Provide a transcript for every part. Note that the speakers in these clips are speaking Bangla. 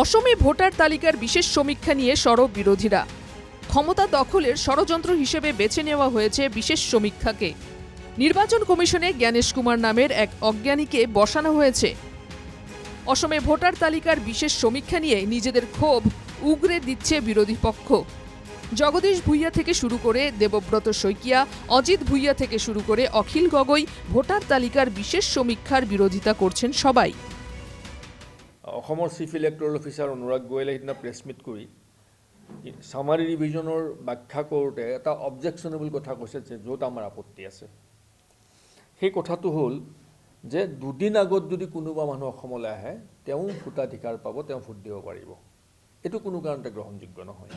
অসমে ভোটার তালিকার বিশেষ সমীক্ষা নিয়ে সরব বিরোধীরা। ক্ষমতা দখলের ষড়যন্ত্র হিসেবে বেছে নেওয়া হয়েছে বিশেষ সমীক্ষাকে। নির্বাচন কমিশনে জ্ঞানেশ কুমার নামের এক অজ্ঞানীকে বসানো হয়েছে। অসমে ভোটার তালিকার বিশেষ সমীক্ষা নিয়ে নিজেদের ক্ষোভ উগরে দিচ্ছে বিরোধী পক্ষ। জগদীশ ভুইয়া থেকে শুরু করে দেবব্রত শইকিয়া, অজিত ভুইয়া থেকে শুরু করে অখিল গগৈ ভোটার তালিকার বিশেষ সমীক্ষার বিরোধিতা করছেন সবাই। অসমৰ চিফ ইলেক্টৰেল অফিচাৰ অনুৰাগ গোয়েলে সিদিনা প্ৰেছ মিট কৰি চামাৰী ৰিভিজনৰ ব্যাখ্যা কৰোঁতে এটা অবজেকশ্যনেবল কথা কৈছে যে য'ত আমাৰ আপত্তি আছে। সেই কথাটো হ'ল যে দুদিন আগত যদি কোনোবা মানুহ অসমলৈ আহে তেওঁ ভোটাধিকাৰ পাব তেওঁ ভোট দিব পাৰিব। এইটো কোনো কাৰণতে গ্ৰহণযোগ্য নহয়।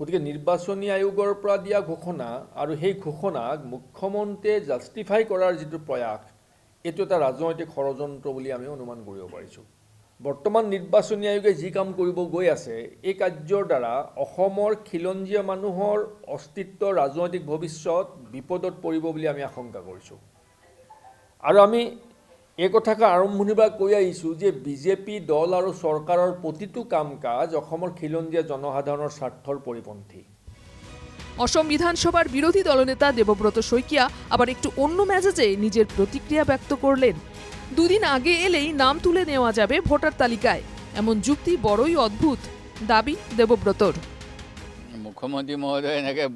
গতিকে নিৰ্বাচনী আয়োগৰ পৰা দিয়া ঘোষণা আৰু সেই ঘোষণাক মুখ্যমন্ত্ৰীয়ে জাষ্টিফাই কৰাৰ যিটো প্ৰয়াস এইটো এটা ৰাজনৈতিক ষড়যন্ত্ৰ বুলি আমি অনুমান কৰিব পাৰিছোঁ। বৰ্তমান নিৰ্বাচনী আয়োগে যি কাম কৰিব গৈ আছে, এই কাৰ্যৰ দ্বাৰা অসমৰ খিলঞ্জীয়া মানুহৰ অস্তিত্ব, ৰাজনৈতিক ভৱিষ্যত বিপদত পৰিব বুলি আমি আশংকা কৰিছোঁ। আৰু আমি এই কথাকে আৰম্ভণিৰ পৰা কৈ আহিছোঁ যে বিজেপি দল আৰু চৰকাৰৰ প্ৰতিটো কাম কাজ অসমৰ খিলঞ্জীয়া জনসাধাৰণৰ স্বাৰ্থৰ পৰিপন্থী। অসম বিধানসভার বিরোধী দলনেতা দেবব্রত শইকিয়া আবার একটু অন্য মেজাজে নিজের প্রতিক্রিয়া ব্যক্ত করলেন। দুদিন আগে এলেই নাম তুলে নেওয়া যাবে ভোটার তালিকায়। এমন যুক্তি বড়ই অদ্ভুত, দাবি দেবব্রতর। মুখ্যমন্ত্ৰী মহোদয়ে এনেকৈ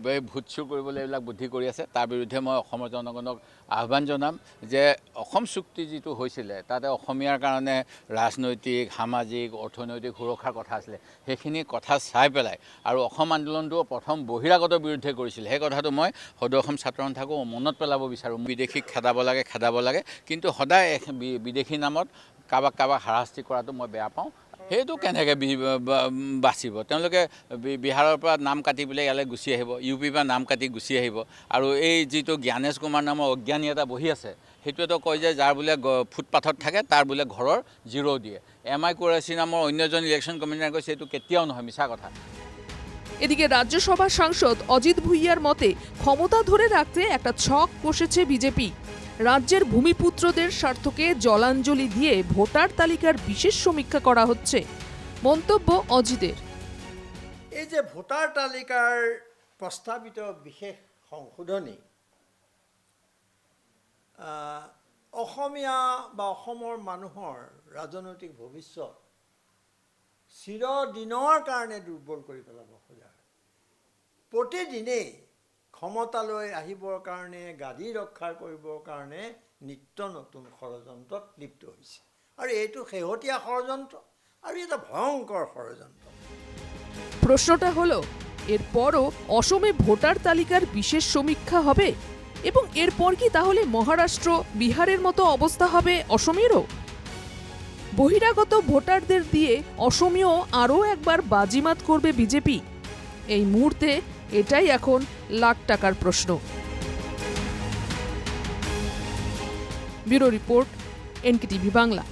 চুৰ কৰিবলৈ এইবিলাক বুদ্ধি কৰি আছে, তাৰ বিৰুদ্ধে মই অসমৰ জনগণক আহ্বান জনাম যে অসম চুক্তি যিটো হৈছিলে, তাতে অসমীয়াৰ কাৰণে ৰাজনৈতিক, সামাজিক, অৰ্থনৈতিক সুৰক্ষাৰ কথা আছিলে, সেইখিনি কথা চাই পেলাই আৰু অসম আন্দোলনটো প্ৰথম বহিৰাগতৰ বিৰুদ্ধে কৰিছিলে। সেই কথাটো মই সদৌ অসম ছাত্ৰ সন্থাকো মনত পেলাব বিচাৰোঁ। বিদেশীক খেদাব লাগে খেদাব লাগে, কিন্তু সদায় বিদেশি নামত কাৰোবাক কাৰোবাক হাৰাশাস্তি কৰাটো মই বেয়া পাওঁ। সেইটো কেনেকৈ বাচিব? তেওঁলোকে বিহাৰৰ পৰা নাম কাটি পেলাই ইয়ালৈ গুচি আহিব, ইউ পিৰ পৰা নাম কাটি গুচি আহিব। আৰু এই যিটো জ্ঞানেশ কুমাৰ নামৰ অজ্ঞানী এটা বহি আছে সেইটোৱেতো কয় যে যাৰ বোলে ফুটপাথত থাকে, তাৰ বোলে ঘৰৰ জিৰ' দিয়ে। এম আই কুৰেচি নামৰ অন্য এজন ইলেকশ্যন কমিশনাৰে কৈছে, এইটো কেতিয়াও নহয়, মিছা কথা। এদিকে রাজ্যসভা সাংসদ অজিত ভুইয়ার মতে, ক্ষমতা ধরে রাখতে একটা ছক কষেছে বিজেপি। রাজ্যের ভূমিপুত্রদের স্বার্থকে জলাঞ্জলি দিয়ে ভোটার তালিকার বিশেষ সমীক্ষা করা হচ্ছে। মন্তব্য অজিতের। এই যে ভোটাৰ তালিকাৰ প্ৰস্তাৱিত বিশেষ সংশোধনী অসমীয়া বা অসমৰ মানুহৰ ৰাজনৈতিক ভৱিষ্যত চিৰদিনৰ কাৰণে দুৰ্বল কৰি পেলাব খোজা। প্ৰতিদিনেই ক্ষমতালৈ আহিবৰ কাৰণে, গাদী ৰক্ষা কৰিবৰ কাৰণে নিত্য নতুন ষড়যন্ত্ৰত লিপ্ত হৈছে। আৰু এইটো শেহতীয়া ষড়যন্ত্ৰ আৰু এটা ভয়ংকৰ ষড়যন্ত্ৰ। প্রশ্নটা হলো, এরপরও অসমে ভোটার তালিকার বিশেষ সমীক্ষা হবে এবং এরপর কি তাহলে মহারাষ্ট্র, বিহারের মতো অবস্থা হবে অসমেরও? বহিরাগত ভোটারদের দিয়ে অসমীয় আরও একবার বাজিমাত করবে বিজেপি। এই মুহূর্তে এটাই এখন লাখ টাকার প্রশ্ন। Bureau report NKTV Bangla.